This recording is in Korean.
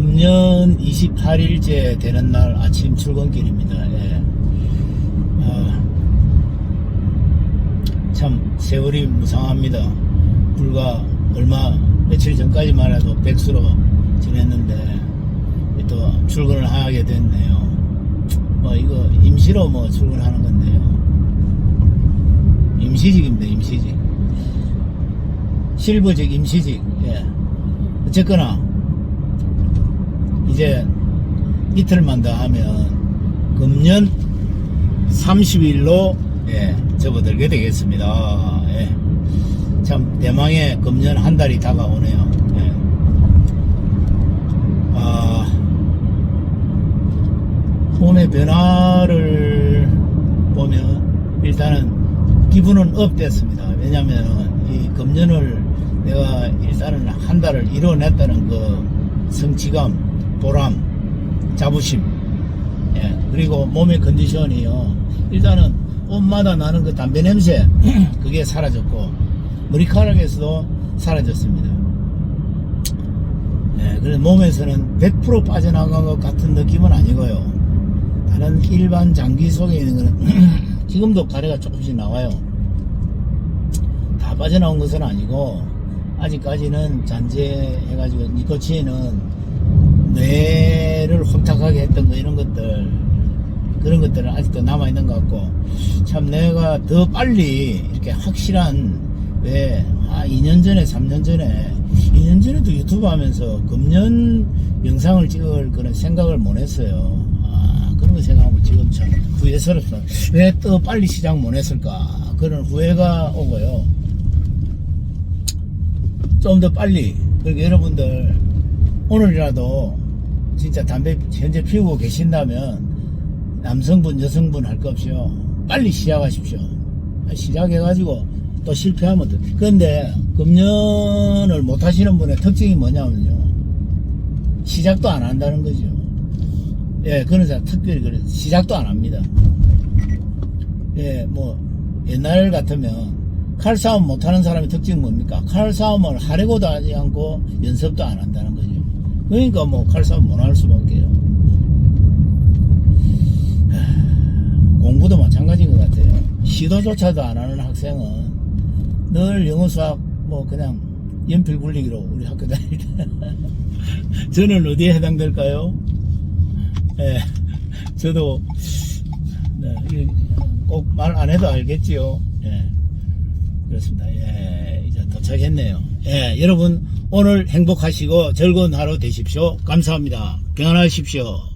금년 28일째 되는 날 아침 출근길입니다. 예. 아, 참 세월이 무상합니다. 불과 얼마 며칠 전까지만 해도 백수로 지냈는데 또 출근을 하게 됐네요. 뭐 이거 임시로 뭐 출근하는 건데요. 임시직입니다. 임시직. 실버직 임시직. 예. 어쨌거나 이제 이틀만 더 하면 금년 30일로 예, 접어들게 되겠습니다. 예. 참 대망의 금년 한 달이 다가오네요. 예. 아, 몸의 변화를 보면 일단은 기분은 업됐습니다. 왜냐하면 이 금년을 내가 일단은 한 달을 이뤄냈다는 그 성취감, 보람, 자부심, 예, 그리고 몸의 컨디션이요. 일단은 옷마다 나는 그 담배 냄새, 그게 사라졌고, 머리카락에서도 사라졌습니다. 예, 그래서 몸에서는 100% 빠져나간 것 같은 느낌은 아니고요. 다른 일반 장기 속에 있는 거는 지금도 가래가 조금씩 나와요. 다 빠져나온 것은 아니고, 아직까지는 잔재해가지고 니코틴은 뇌를 혼탁하게 했던 거 이런 것들 그런 것들은 아직도 남아 있는 것 같고 참 내가 더 빨리 이렇게 확실한 왜 아, 2년 전에 3년 전에 2년 전에도 유튜브 하면서 금년 영상을 찍을 그런 생각을 못 했어요. 아, 그런 거 생각하면 지금 참 후회스럽다. 왜 또 빨리 시작 못 했을까? 그런 후회가 오고요. 좀 더 빨리 그러니까 여러분들 오늘이라도 진짜 담배 현재 피우고 계신다면 남성분 여성분 할것 없이요 빨리 시작하십시오 시작해가지고 또 실패하면 돼. 근데 금년을 못 하시는 분의 특징이 뭐냐면요 시작도 안 한다는 거죠 예 그런 사람 특별히 그래 시작도 안 합니다 예뭐 옛날 같으면 칼 싸움 못하는 사람의 특징은 뭡니까? 칼 싸움을 하려고도 하지 않고 연습도 안 한다는 거죠. 그러니까 뭐 칼싸움 못할 수밖에요. 하, 공부도 마찬가지인 것 같아요. 시도조차도 안 하는 학생은 늘 영어 수학 뭐 그냥 연필 굴리기로 우리 학교 다닐 때. 저는 어디에 해당될까요? 예, 저도 네, 꼭말 안 해도 알겠지요. 예. 그렇습니다. 예, 이제 도착했네요. 예, 여러분 오늘 행복하시고 즐거운 하루 되십시오. 감사합니다. 평안하십시오.